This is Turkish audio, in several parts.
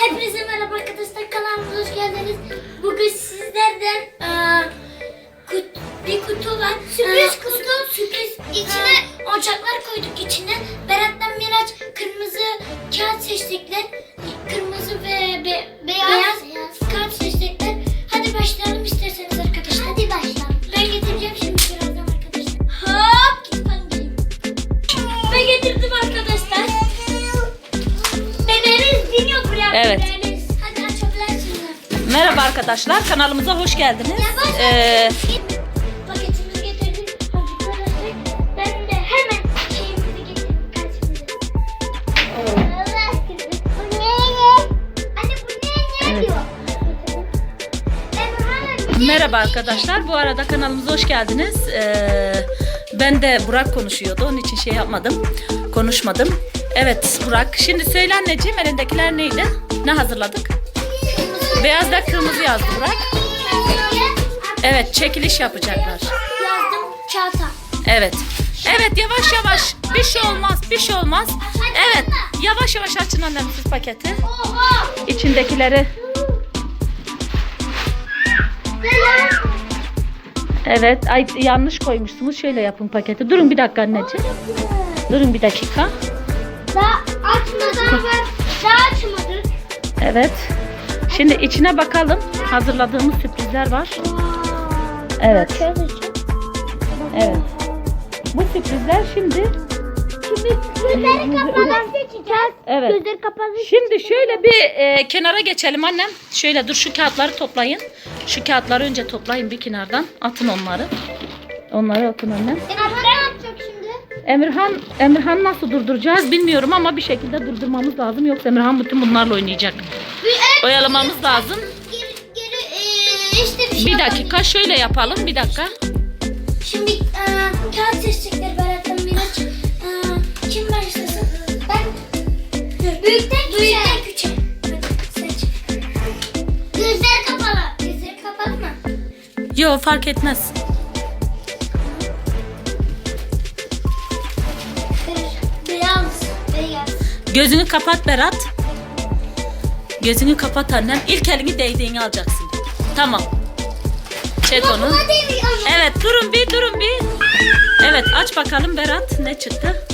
Hepinize merhaba arkadaşlar kanalımıza hoş geldiniz. Bugün sizlerden eee, kut- bir kutu var. Sürpriz kutu. Sürpriz. İçine oyuncaklar koyduk içine. Berat'la Miraç kırmızı kağıt seçtikler. Kırmızı ve be- beyaz, kağıt seçtikler. Merhaba arkadaşlar, kanalımıza hoş geldiniz. Ee, Paketimizi getirdik. Çocuklar attık. Ben de hemen şeyimizi getirdim. Karşımıza. Allah aşkına. Bu ne? Anne bu ne? Ne Evet. diyor? Ben hala bir- merhaba arkadaşlar, bu arada kanalımıza hoş geldiniz. Ee, ben de Burak konuşuyordu, onun için şey yapmadım, konuşmadım. Evet Burak, şimdi söyle anneciğim, elindekiler neydi? Ne hazırladık? Beyazda kırmızı yazdı Burak. Evet, çekiliş yapacaklar. Yazdım kağıta. Evet. Evet, yavaş yavaş. Bir şey olmaz, bir şey olmaz. Evet, yavaş yavaş açın annem siz paketi. İçindekileri. Evet, ay yanlış koymuşsunuz. Şöyle yapın paketi. Durun bir dakika anneciğim. Durun bir dakika. Daha açmadan var. Daha açmadık. Evet. Şimdi içine bakalım. Hazırladığımız sürprizler var. Evet. Evet. Bu sürprizler şimdi gözleri kapalı seçeceğiz. Evet. Gözleri kapalı. Şimdi şöyle bir e, kenara geçelim annem. Şöyle dur şu kağıtları toplayın. Şu kağıtları önce toplayın bir kenardan. Atın onları. Onları atın annem. Ama ne yapacak şimdi? Emirhan Emirhan nasıl durduracağız bilmiyorum ama bir şekilde durdurmamız lazım. Yoksa Emirhan bütün bunlarla oynayacak. Oyalamamız lazım. Geri, geri eee, işte bir şey Bir yapalım. dakika şöyle yapalım. Bir dakika. Şimdi eee kağıt seçecekler Berat'tan Miraç. Kim başlasın? Ben. Dur. Büyükten küçüğe. Büyükten küçüğe. Hadi seç. Gözler kapalı. Gözleri kapalı mı? Yok fark etmez. Beyaz. Beyaz. Gözünü kapat Berat. Gözünü kapat annem. İlk elini değdiğini alacaksın. Tamam. Çek onu. Buna değil ama. Evet durun bir durun bir. Evet aç bakalım Berat ne çıktı?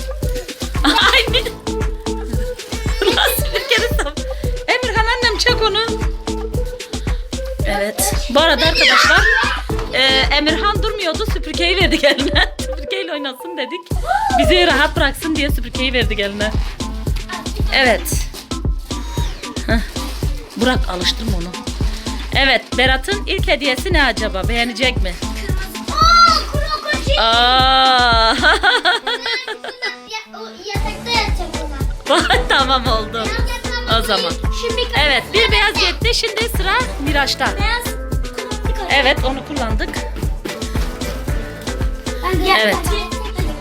Ay ne? Nasıl bir kere Emirhan annem çek onu. Evet. Bu arada arkadaşlar e, Emirhan durmuyordu süpürgeyi verdik eline. Süpürgeyle oynasın dedik. Bizi rahat bıraksın diye süpürgeyi verdik eline. Evet. Burak alıştırma onu. Evet Berat'ın ilk hediyesi ne acaba? Beğenecek mi? Aa, krokodil. Aa. Ya- o Yatakta yatacak onlar. tamam oldu. O zaman. Şimdi Evet bir beyaz gitti. Şimdi sıra Miraç'ta. Beyaz. Evet onu kullandık. Ben de Evet.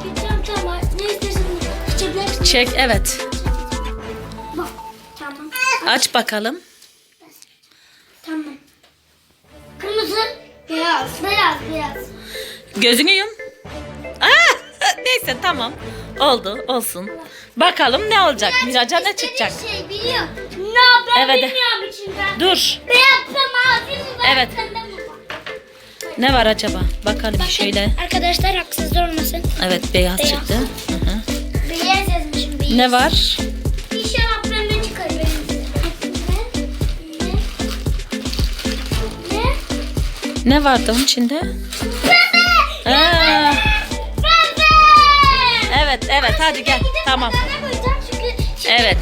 Gideceğim tamam. Ne istersen içebilirsin. Çek evet. Bak. Tamam. Aç bakalım. Tamam. Kırmızı. Beyaz. Beyaz. Beyaz. Gözünü yum. Aa, neyse tamam. Oldu olsun. Bakalım ne olacak? Miraç'a ne çıkacak? şey biliyor. Ne ben Evet. bilmiyorum içinden. Dur. Beyaz mı mavi mi var? Evet. Sende mi var? Ne var acaba? Bakalım şöyle. Arkadaşlar haksızlık olmasın. Evet beyaz, Beyaz. çıktı. Hı hı. Beyaz yazmışım. Beyaz. Ne var? Ne? Vardı onun içinde? Pembe! Aa, Pembe! evet evet hadi gel. Tamam. Evet.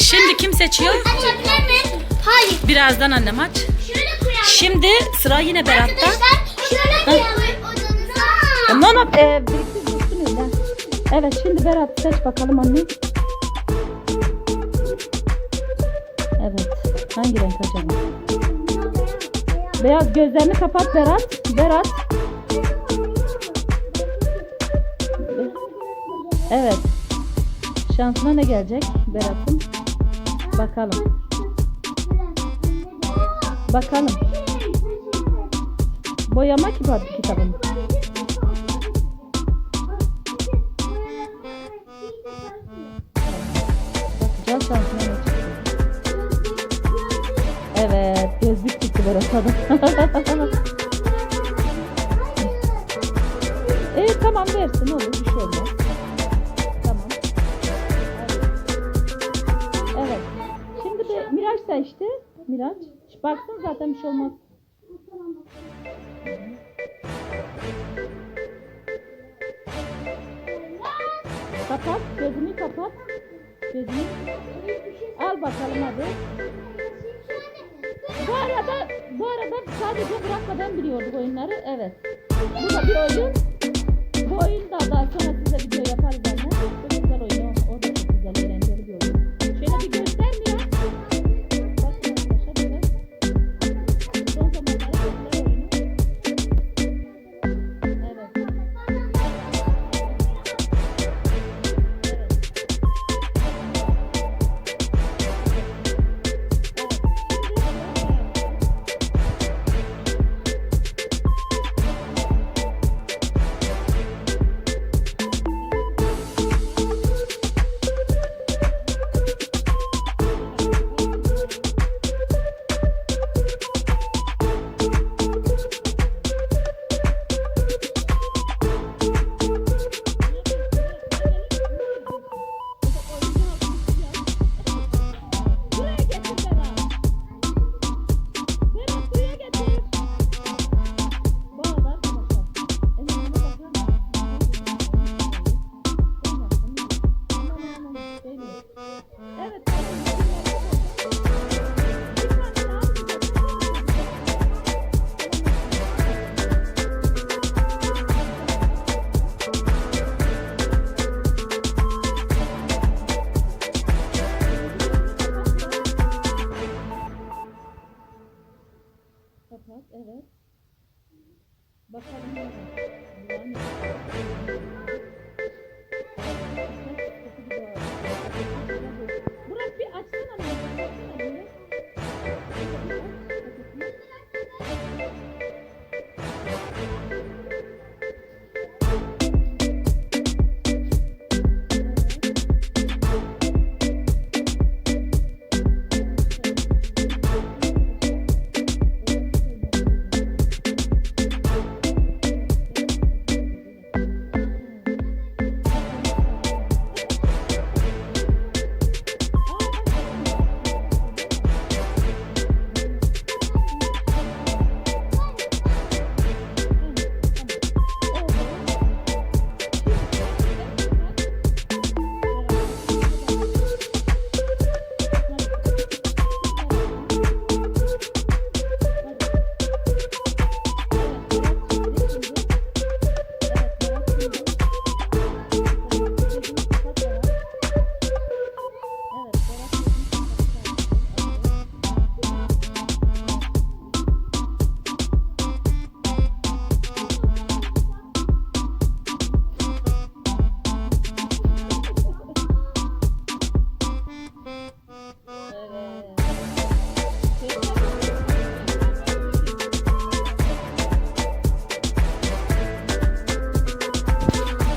Şimdi kim seçiyor? Açabilir miyim? Hayır. Birazdan annem aç. Şimdi sıra yine Berat'ta. Şöyle koyalım odanıza. E, öyle. Evet şimdi Berat seç bakalım anne. Evet. Hangi renk acaba? Beyaz gözlerini kapat Berat. Berat. Evet. Şansına ne gelecek Berat'ın? Bakalım. Bakalım. Boyama kitap kitabım. Hadi. evet tamam versin olur bir şey olmaz. Tamam. Evet. Şimdi de Miraç seçti. Miraç. Baksın zaten bir şey olmaz. Kapat. Gözünü kapat. Gözünü. Al bakalım hadi. Bu arada bu arada sadece Burak'la ben biliyorduk oyunları. Evet. Bu da bir oyun. Bu oyunda daha sonra size video yaparız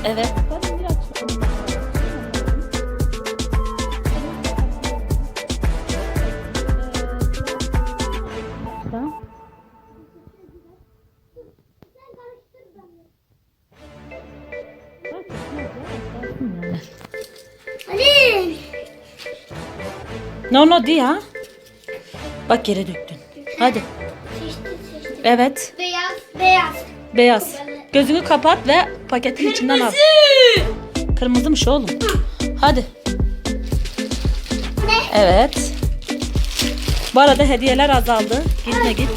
Evet. No no di ya. Bak yere döktün. Hadi. Seçti seçti. Evet. Beyaz. Beyaz. Beyaz. Gözünü kapat ve paketin içinden al. Kırmızımış oğlum. Hadi. Ne? Evet. Bu arada hediyeler azaldı. Gitme git.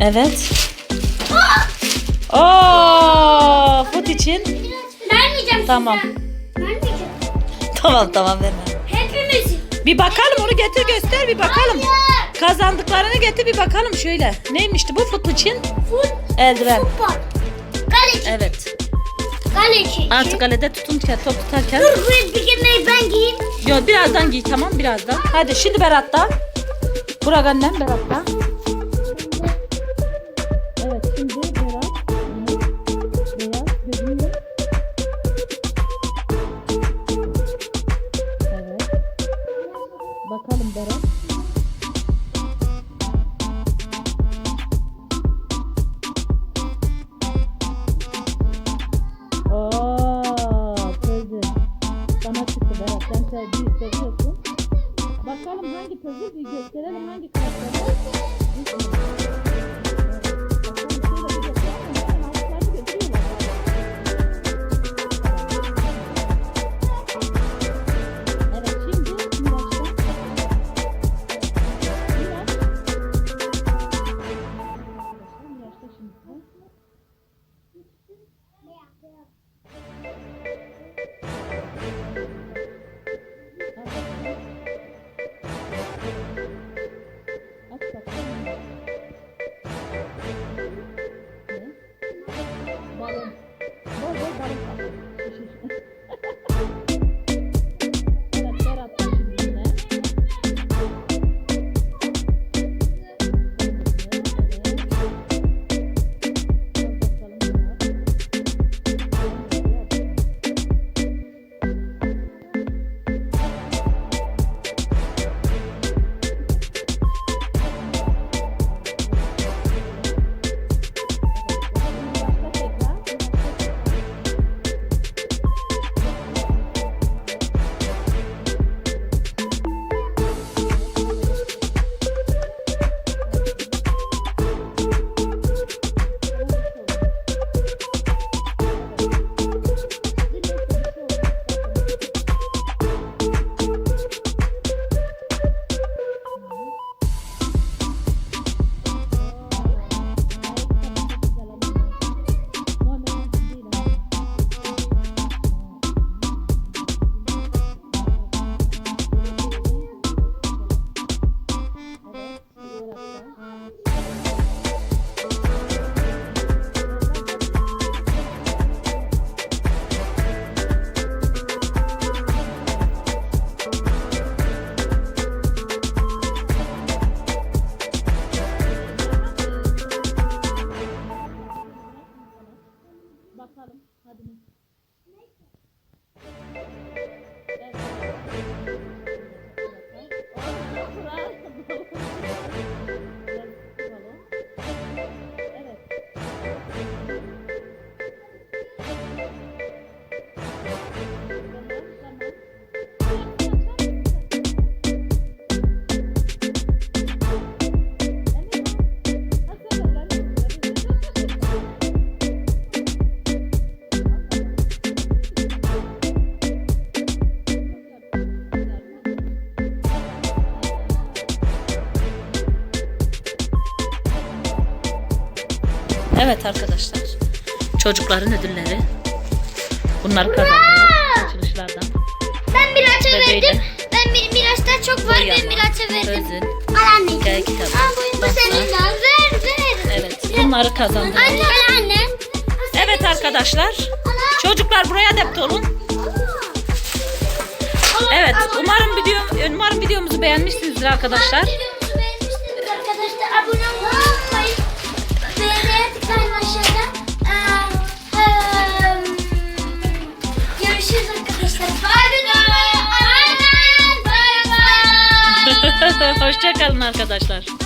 Evet. Oo, fut için. Vermeyeceğim Tamam. size. Vermeyeceğim. Tamam tamam verme. Hepimiz. Bir bakalım onu getir göster bir bakalım. Hayır. Kazandıklarını getir bir bakalım şöyle. Neymişti bu fut için? Fut. Eldiven. Futbol. Kaleci. Evet. Kaleci. Artık kalede tutunurken top tutarken. Dur bu bir kere ben giyeyim. Yo birazdan giy tamam birazdan. Hadi şimdi Berat'ta. Burak annem Berat'ta. Evet Evet arkadaşlar. Çocukların ödülleri. Bunları kazandılar. Açılışlardan. Ben Miraç'a verdim. Ben Bir- Miraç'ta çok var. Ben Miraç'a verdim. Özün. Al anneciğim. Hikaye kitabı. Aa, bu, senin. Ver ver. Evet. Bunları kazandılar. Anne. Al anne. Evet arkadaşlar. Çocuklar buraya dept olun. Evet. Umarım video umarım videomuzu beğenmişsinizdir arkadaşlar. Hoşçakalın arkadaşlar.